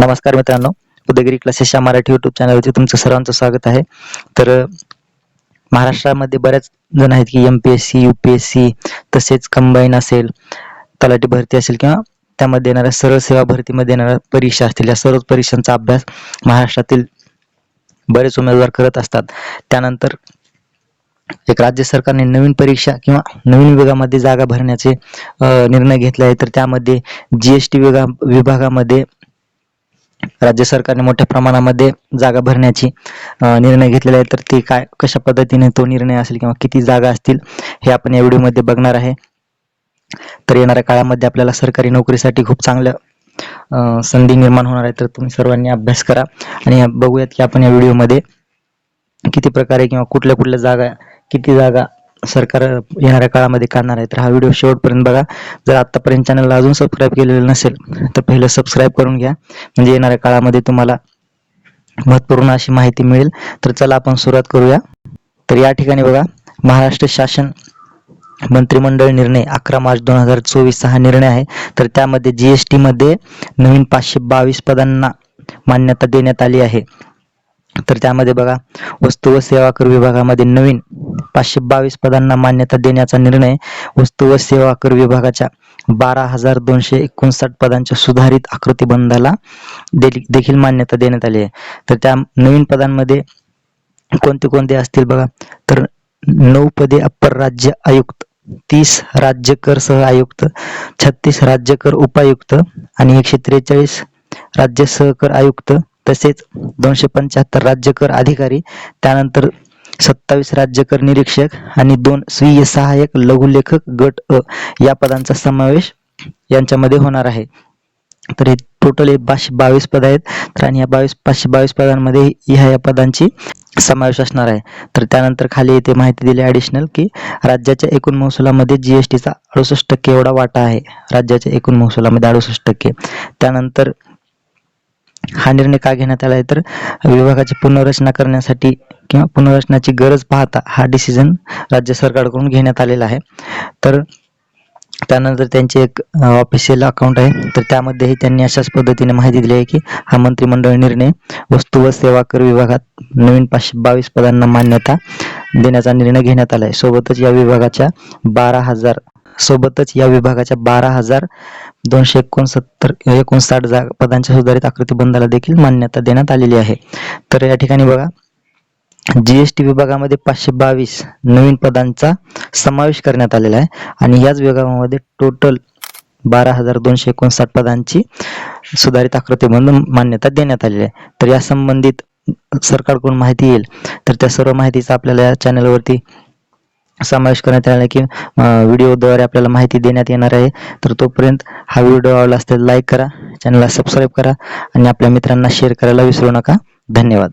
नमस्कार मित्रांनो उदयगिरी क्लासेस या मराठी युट्यूब चॅनलवरती तुमचं सर्वांचं स्वागत आहे. तर महाराष्ट्रामध्ये बऱ्याच जण आहेत की M P S C U P S C तसेच कंबाईन असेल तलाठी भरती असेल किंवा त्यामध्ये येणाऱ्या सरळ सेवा भरतीमध्ये येणाऱ्या परीक्षा असतील या सर्व परीक्षांचा अभ्यास महाराष्ट्रातील बरेच उमेदवार करत असतात. त्यानंतर एक राज्य सरकारने नवीन परीक्षा किंवा नवीन विभागामध्ये जागा भरण्याचे निर्णय घेतले आहे तर त्यामध्ये जी एस टी विभाग विभागामध्ये राज्य सरकारने मोठ्या प्रमाणामध्ये जागा भरण्याची निर्णय घेतलेला आहे तर ते काय कशा पद्धतीने तो निर्णय असेल किंवा किती जागा असतील हे आपण या व्हिडिओमध्ये बघणार आहे. तर येणाऱ्या काळामध्ये आपल्याला सरकारी नोकरीसाठी खूप चांगलं संधी निर्माण होणार आहे. तर तुम्ही सर्वांनी अभ्यास करा आणि बघूयात की आपण या व्हिडिओमध्ये किती प्रकारे किंवा कुठल्या कुठल्या जागा किती जागा सरकार येणाऱ्या काळामध्ये काढणार आहे तर हा व्हिडिओ शेवटपर्यंत बघा. जर आतापर्यंत चॅनलला अजून सबस्क्राईब केलेलं नसेल तर पहिलं सबस्क्राईब करून घ्या. म्हणजे येणाऱ्या काळामध्ये तुम्हाला महत्त्वपूर्ण अशी माहिती मिळेल. तर चला आपण सुरुवात करूया. तर या ठिकाणी बघा. महाराष्ट्र शासन मंत्रिमंडळ निर्णय अकरा मार्च दोन हजार चोवीसचा हा निर्णय आहे. तर त्यामध्ये जी एस नवीन पाचशे बावीस पदांना मान्यता देण्यात आली आहे. तर त्यामध्ये बघा वस्तू व सेवा कर विभागामध्ये नवीन पाचशे बावीस पदांना मान्यता देण्याचा निर्णय वस्तू व सेवा कर विभागाच्या बारा हजार दोनशे एकोणसाठ पदांच्या सुधारित आकृतीबंधाला देखील मान्यता देण्यात आली आहे. तर त्या नवीन पदांमध्ये कोणते कोणते असतील बघा? तर नऊ पदे अप्पर राज्य आयुक्त तीस राज्य कर सह आयुक्त छत्तीस राज्य कर उपायुक्त आणि एकशे त्रेचाळीस राज्य सहकर आयुक्त तसेच दोनशे पंच्याहत्तर राज्य कर अधिकारी. त्यानंतर सत्तावीस राज्यकर निरीक्षक आणि दोन स्वीय सहाय्यक लघुलेखक गट अ या पदांचा समावेश यांच्यामध्ये होणार आहे. तर हे टोटल हे पाचशे बावीस पद आहेत. तर आणि या बावीस पाचशे बावीस पदांमध्ये ह्या या पदांची समावेश असणार आहे. तर त्यानंतर खाली येथे माहिती दिली ॲडिशनल की राज्याच्या एकूण महसुलामध्ये जी एस टीचा अडुसष्ट टक्के एवढा वाटा आहे. राज्याच्या एकूण महसुलामध्ये अडुसष्ट टक्के. त्यानंतर हा निर्णय का घेण्यात आला आहे तर विभागाची पुनर्रचना करण्यासाठी किंवा पुनर्रचनाची गरज पाहता हा डिसिजन राज्य सरकारकडून घेण्यात आलेला आहे. तर त्यानंतर त्यांचे एक ऑफिशियल अकाउंट आहे. तर त्यामध्येही त्यांनी अशाच पद्धतीने माहिती दिली आहे की हा मंत्रिमंडळ निर्णय वस्तू व सेवा कर विभागात नवीन पाचशे बावीस पदांना मान्यता देण्याचा निर्णय घेण्यात आला आहे सोबतच या विभागाच्या बारा हजार सोबतच या विभागाच्या बारा हजार दोनशे एकोणसत्तर एकोणसाठ जागा पदांच्या सुधारित आकृतीबंधाला देखील मान्यता देण्यात आलेली आहे. तर या ठिकाणी बघा जीएसटी विभागामध्ये पाचशे बावीस नवीन पदांचा समावेश करण्यात आलेला आहे आणि याच विभागामध्ये टोटल बारा हजार दोनशे एकोणसाठ पदांची सुधारित आकृतीबंध मान्यता देण्यात आलेली आहे. तर या संबंधित सरकारकडून माहिती येईल. तर त्या सर्व माहितीचा आपल्याला या चॅनलवरती समावेश करण्यात आला आहे की व्हिडिओद्वारे आपल्याला माहिती देण्यात येणार आहे. तर तोपर्यंत हा व्हिडिओ आवडला असल्यास लाईक करा चॅनलला सबस्क्राईब करा आणि आपल्या मित्रांना शेअर करायला विसरू नका. धन्यवाद.